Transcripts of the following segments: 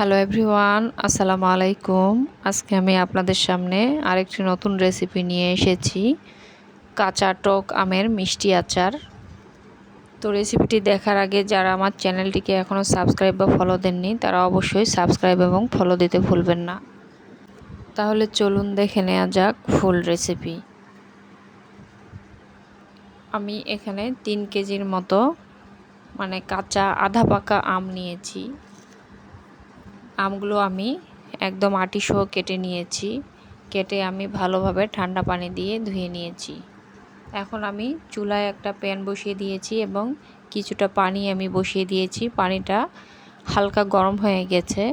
Hello everyone আসসালামু আলাইকুম আজকে আমি আপনাদের সামনে আরেকটি নতুন রেসিপি নিয়ে এসেছি। কাঁচা টক আমের মিষ্টি আচার। তো রেসিপিটি দেখার আগে যারা আমার চ্যানেলটিকে এখনও সাবস্ক্রাইব বা ফলো দেননি, তারা অবশ্যই সাবস্ক্রাইব এবং ফলো দিতে ভুলবেন না। তাহলে চলুন দেখে নেওয়া যাক ফুল রেসিপি আমি এখানে তিন কেজির মতো মানে কাঁচা আধা পাকা আম নিয়েছি। আমগুলো আমি একদম আটিসহ কেটে নিয়েছি। কেটে আমি ভালোভাবে ঠান্ডা পানি দিয়ে ধুয়ে নিয়েছি। এখন আমি চুলায় একটা প্যান বসিয়ে দিয়েছি এবং কিছুটা পানি আমি বসিয়ে দিয়েছি। পানিটা হালকা গরম হয়ে গেছে।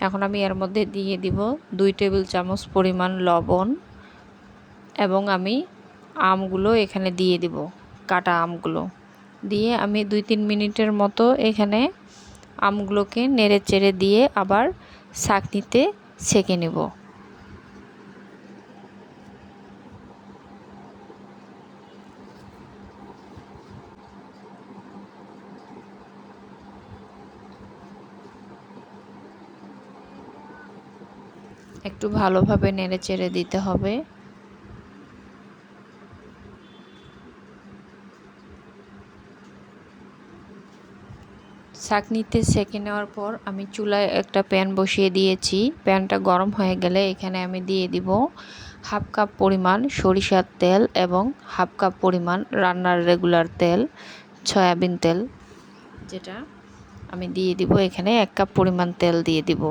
এখন আমি এর মধ্যে দিয়ে দিব দুই টেবিল চামচ পরিমাণ লবণ এবং আমি আমগুলো এখানে দিয়ে দিব, কাটা আমগুলো। দিয়ে আমি দুই তিন মিনিটের মতো এখানে আমগুলোকে নেড়ে চেড়ে দিয়ে আবার ছাঁকনিতে ছেঁকে নেব। একটু ভালোভাবে নেড়ে চেড়ে দিতে হবে। ছাঁকনিতে সেঁকে নেওয়ার পর আমি চুলায় একটা প্যান বসিয়ে দিয়েছি। প্যানটা গরম হয়ে গেলে এখানে আমি দিয়ে দিব হাফ কাপ পরিমাণ সরিষার তেল এবং হাফ কাপ পরিমাণ রান্নার রেগুলার তেল, সয়াবিন তেল, যেটা আমি দিয়ে দিব। এখানে এক কাপ পরিমাণ তেল দিয়ে দিব।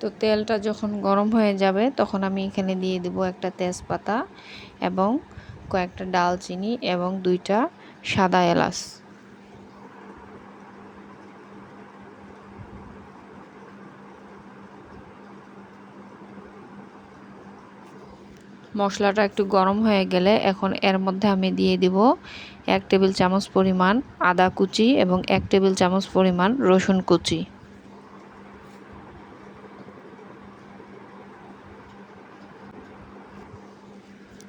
তো তেলটা যখন গরম হয়ে যাবে, তখন আমি এখানে দিয়ে দিব একটা তেজপাতা এবং কয়েকটা ডালচিনি এবং দুইটা সাদা এলাচ। মশলাটা একটু গরম হয়ে গেলে এখন এর মধ্যে আমি দিয়ে দিব এক টেবিল চামচ পরিমাণ আদা কুচি এবং এক টেবিল চামচ পরিমাণ রসুন কুচি।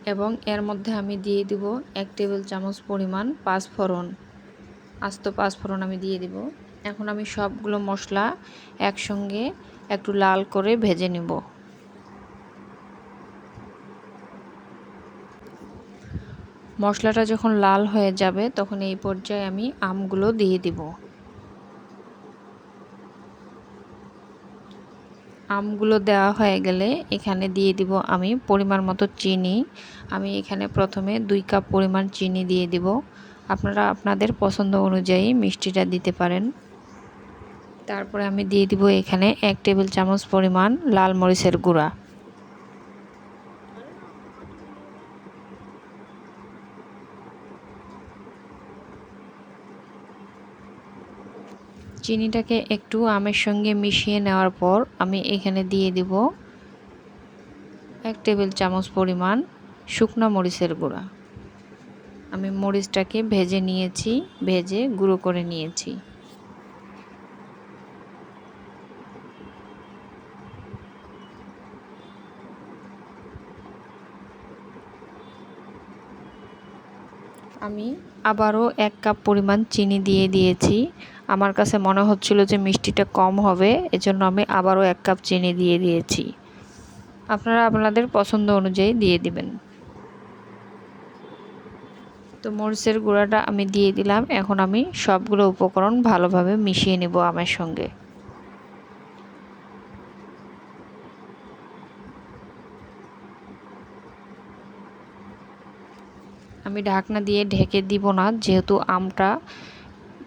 এবং এর মধ্যে আমি দিয়ে দিব এক টেবিল চামচ পরিমাণ পাঁচফোড়ন। আস্ত পাঁচফোড়ন আমি দিয়ে দিব। এখন আমি সবগুলো মশলা একসঙ্গে একটু লাল করে ভেজে নেব। মশলাটা যখন লাল হয়ে যাবে, তখন এই পর্যায়ে আমি আমগুলো দিয়ে দিব। আমগুলো দেওয়া হয়ে গেলে এখানে দিয়ে দিব আমি পরিমাণ মতো চিনি। আমি এখানে প্রথমে দুই কাপ পরিমাণ চিনি দিয়ে দিব। আপনারা আপনাদের পছন্দ অনুযায়ী মিষ্টিটা দিতে পারেন। তারপরে আমি দিয়ে দিব এখানে এক টেবিল চামচ পরিমাণ লাল মরিচের গুঁড়া। চিনিটাকে একটু আমের সঙ্গে মিশিয়ে নেওয়ার পর আমি এখানে দিয়ে দিব এক টেবিল চামচ পরিমাণ শুকনো মরিচের গুঁড়া। আমি মরিচটাকে ভেজে নিয়েছি, ভেজে গুঁড়ো করে নিয়েছি। আমি আবারও এক কাপ পরিমাণ চিনি দিয়ে দিয়েছি। আমার কাছে মনে হচ্ছিল যে মিষ্টিটা কম হবে, এজন্য আমি আবারও এক কাপ চিনি দিয়ে দিয়েছি। আপনারা আপনাদের পছন্দ অনুযায়ী দিয়ে দিবেন। তো মরিচের গুঁড়াটা আমি দিয়ে দিলাম। এখন আমি সবগুলো উপকরণ ভালোভাবে মিশিয়ে নেব আমার সঙ্গে। আমি ঢাকনা দিয়ে ঢেকে দিব না, যেহেতু আমটা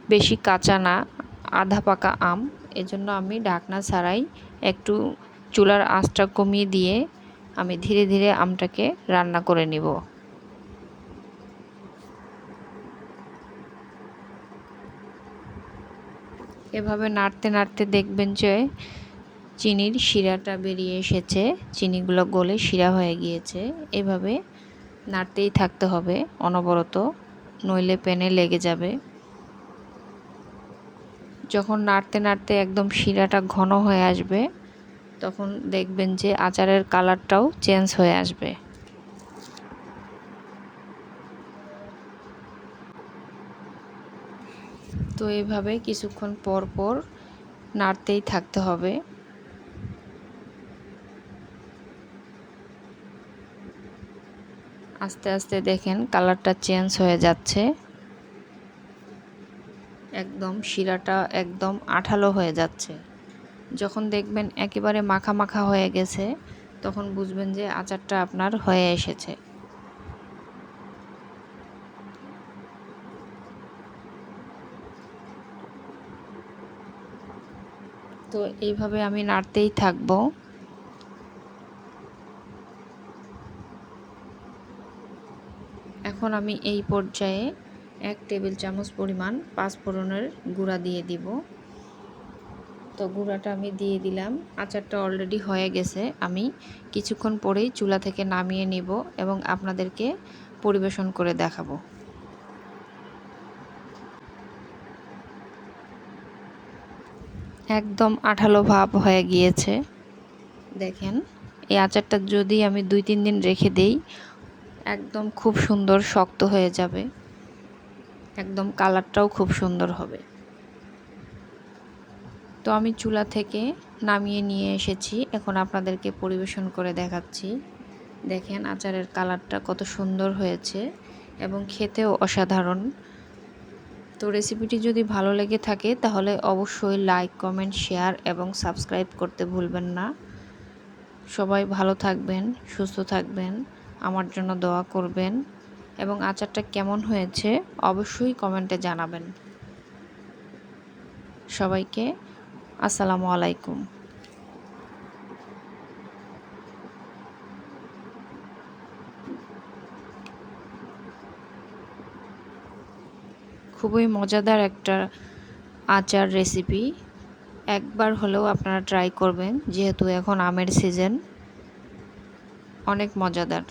বেশি কাঁচা না, আধা পাকা আম। এজন্য আমি ঢাকনা ছাড়াই একটু চুলার আঁচটা কমিয়ে দিয়ে আমি ধীরে ধীরে আমটাকে রান্না করে নিব। এভাবে নাড়তে নাড়তে দেখবেন যে চিনির শিরাটা বেরিয়ে এসেছে। চিনিগুলো গলে শিরা হয়ে গিয়েছে। এভাবে নাড়তেই থাকতে হবে অনবরত, নইলে পেনে লেগে যাবে। যখন নাড়তে নাড়তে একদম শিরাটা ঘন হয়ে আসবে, তখন দেখবেন যে আচারের কালারটাও চেঞ্জ হয়ে আসবে। তো এইভাবে কিছুক্ষণ পর পর নাড়তেই থাকতে হবে। আস্তে আস্তে দেখেন কালারটা চেঞ্জ হয়ে যাচ্ছে। একদম শিরাটা একদম আঠালো হয়ে যাচ্ছে। যখন দেখবেন একেবারে মাখা মাখা হয়ে গেছে, তখন বুঝবেন যে আচারটা আপনার হয়ে এসেছে। তো এইভাবে আমি নাড়তেই থাকব। এখন আমি এই পর্যায়ে এক টেবিল চামচ পরিমাণ পাঁচফোড়নের গুঁড়া দিয়ে দিব। তো গুঁড়াটা আমি দিয়ে দিলাম। আচারটা অলরেডি হয়ে গেছে। আমি কিছুক্ষণ পরেই চুলা থেকে নামিয়ে নিব এবং আপনাদেরকে পরিবেশন করে দেখাবো। একদম আঠালো ভাব হয়ে গিয়েছে। দেখেন, এই আচারটা যদি আমি দুই তিন দিন রেখে দেই, একদম খুব সুন্দর শক্ত হয়ে যাবে। একদম কালারটাও খুব সুন্দর হবে। তো আমি চুলা থেকে নামিয়ে নিয়ে এসেছি। এখন আপনাদেরকে পরিবেশন করে দেখাচ্ছি। দেখেন আচারের কালারটা কত সুন্দর হয়েছে এবং খেতেও অসাধারণ। তো রেসিপিটি যদি ভালো লেগে থাকে, তাহলে অবশ্যই লাইক, কমেন্ট, শেয়ার এবং সাবস্ক্রাইব করতে ভুলবেন না। সবাই ভালো থাকবেন, সুস্থ থাকবেন, আমার জন্য দোয়া করবেন। এবং আচারটা কেমন হয়েছে অবশ্যই কমেন্টে জানাবেন। সবাইকে আসসালামু আলাইকুম। খুবই মজাদার একটা আচার রেসিপি একবার হলেও আপনারা ট্রাই করবেন, যেহেতু এখন আমের সিজন অনেক মজাদার।